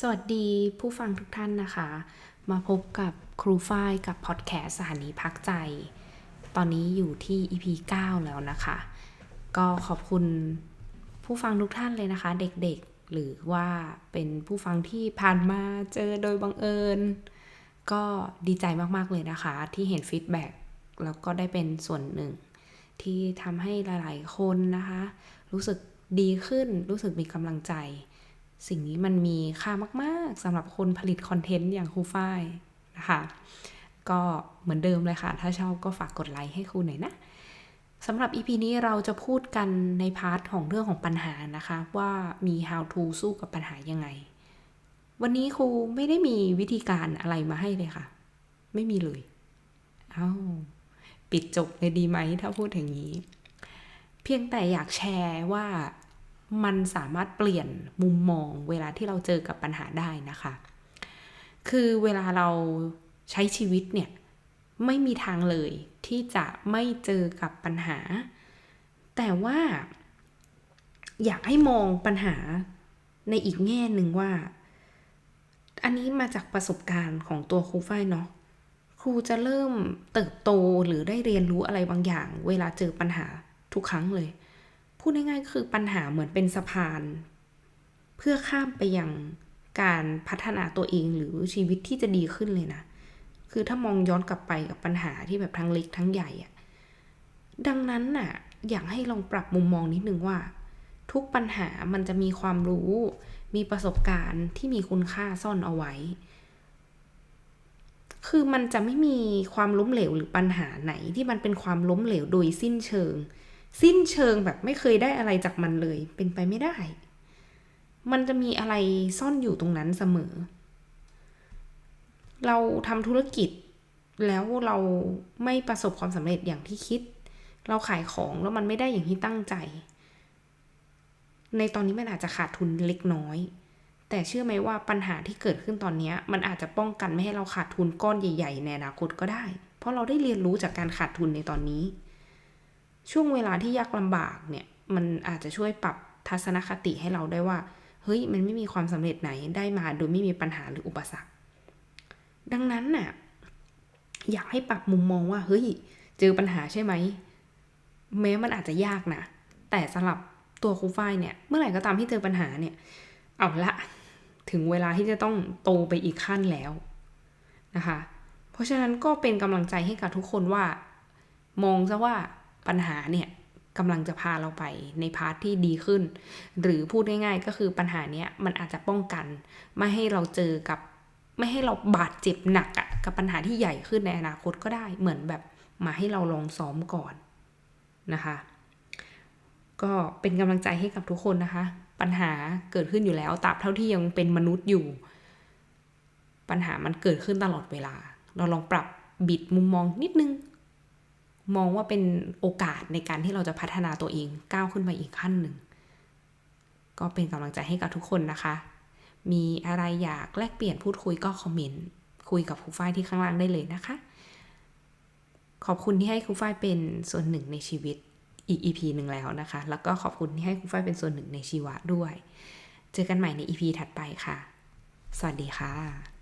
สวัสดีผู้ฟังทุกท่านนะคะ มาพบกับครูฝ้ายกับพอดแคสต์สถานีพักใจ ตอนนี้อยู่ที่ EP 9 แล้วนะคะ ก็ขอบคุณผู้ฟังทุกท่านเลยนะคะ เด็กๆ หรือว่าเป็นผู้ฟังที่ผ่านมาเจอโดยบังเอิญ ก็ดีใจมากๆเลยนะคะ ที่เห็นฟีดแบ็กแล้วก็ได้เป็นส่วนหนึ่ง ที่ทำให้หลายๆ คนนะคะ รู้สึกดีขึ้นรู้สึกมีกำลังใจ สิ่งนี้มันมีค่ามากๆสำหรับคนผลิตคอนเทนต์อย่างครูฝ้ายนะคะก็เหมือนเดิมเลยค่ะ ถ้าชอบก็ฝากกดไลค์ให้ครูหน่อยนะสำหรับ EP นี้เราจะพูดกันในพาร์ทของเรื่องของปัญหานะคะ ว่ามี how to สู้กับปัญหายังไง วันนี้ครูไม่ได้มีวิธีการอะไรมาให้เลยค่ะ ไม่มีเลย เอา้า ปิดจบเลยดีไหมถ้าพูดอย่างนี้ เพียงแต่อยากแชร์ว่า มันสามารถเปลี่ยนมุมมองเวลาที่เราเจอกับปัญหาได้นะคะ คือเวลาเราใช้ชีวิตเนี่ย ไม่มีทางเลยที่จะไม่เจอกับปัญหา แต่ว่า อยากให้มองปัญหาในอีกแง่หนึ่งว่า อันนี้มาจากประสบการณ์ของตัวครูฝ้ายเนาะครูจะเริ่มเติบโตหรือได้เรียนรู้อะไรบางอย่าง เวลาเจอปัญหาทุกครั้งเลย พูดง่ายๆก็คือปัญหาเหมือนเป็นสะพาน เพื่อข้ามไปยังการพัฒนาตัวเองหรือชีวิตที่จะดีขึ้นเลยนะ คือถ้ามองย้อนกลับไปกับปัญหาที่แบบทั้งเล็กทั้งใหญ่อะดังนั้นน่ะ อยากให้ลองปรับมุมมองนิดนึงว่า ทุกปัญหามันจะมีความรู้ มีประสบการณ์ที่มีคุณค่าซ่อนเอาไว้ คือมันจะไม่มีความล้มเหลวหรือปัญหาไหนที่มันเป็นความล้มเหลวโดยสิ้นเชิง สิ้นเชิงแบบไม่เคยได้อะไรจากมันเลย เป็นไปไม่ได้ มันจะมีอะไรซ่อนอยู่ตรงนั้นเสมอ เราทำธุรกิจ แล้วเราไม่ประสบความสำเร็จอย่างที่คิด เราขายของแล้วมันไม่ได้อย่างที่ตั้งใจ ในตอนนี้มันอาจจะขาดทุนเล็กน้อย แต่เชื่อไหมว่าปัญหาที่เกิดขึ้นตอนนี้มันอาจจะป้องกันไม่ให้เราขาดทุนก้อนใหญ่ ๆ ในอนาคตก็ได้ เพราะเราได้เรียนรู้จากการขาดทุนในตอนนี้ ช่วงเวลาที่ยากลำบากเนี่ยมันอาจจะช่วยปรับทัศนคติให้เราได้ว่า เฮ้ย มันไม่มีความสำเร็จไหนได้มาโดยไม่มีปัญหาหรืออุปสรรค ดังนั้นน่ะอยากให้ปรับมุมมองว่า เฮ้ย เจอปัญหาใช่ไหม แม้มันอาจจะยากนะ แต่สำหรับตัวครูฝ้ายเนี่ย เมื่อไหร่ก็ตามที่เจอปัญหาเนี่ย เอาละ ถึงเวลาที่จะต้องโตไปอีกขั้นแล้วนะคะ เพราะฉะนั้นก็เป็นกำลังใจให้กับทุกคนว่า มองซะว่า ปัญหาเนี่ยกำลังจะพาเราไปในพาร์ทที่ดีขึ้น หรือพูดง่ายๆ ก็คือปัญหาเนี้ยมันอาจจะป้องกัน ไม่ให้เราเจอกับไม่ให้เราบาดเจ็บหนักอะกับปัญหาที่ใหญ่ขึ้นในอนาคตก็ได้เหมือนแบบมาให้เราลองซ้อมก่อนนะคะ ก็เป็นกำลังใจให้กับทุกคนนะคะ ปัญหาเกิดขึ้นอยู่แล้วตราบเท่าที่ยังเป็นมนุษย์อยู่ ปัญหามันเกิดขึ้นตลอดเวลา เราลองปรับบิดมุมมองนิดนึง มองว่าเป็นโอกาสในการที่เราจะพัฒนาตัวเองก้าวขึ้นไปอีกขั้นหนึ่ง ก็เป็นกำลังใจให้กับทุกคนนะคะ มีอะไรอยากแลกเปลี่ยนพูดคุยก็คอมเมนต์คุยกับครูฝ้ายที่ข้างล่างได้เลยนะคะ ขอบคุณที่ให้ครูฝ้ายเป็นส่วนหนึ่งในชีวิตอีก EP หนึ่งแล้วนะคะ แล้วก็ขอบคุณที่ให้ครูฝ้ายเป็นส่วนหนึ่งในชีวะด้วย เจอกันใหม่ใน EP ถัดไปค่ะ สวัสดีค่ะ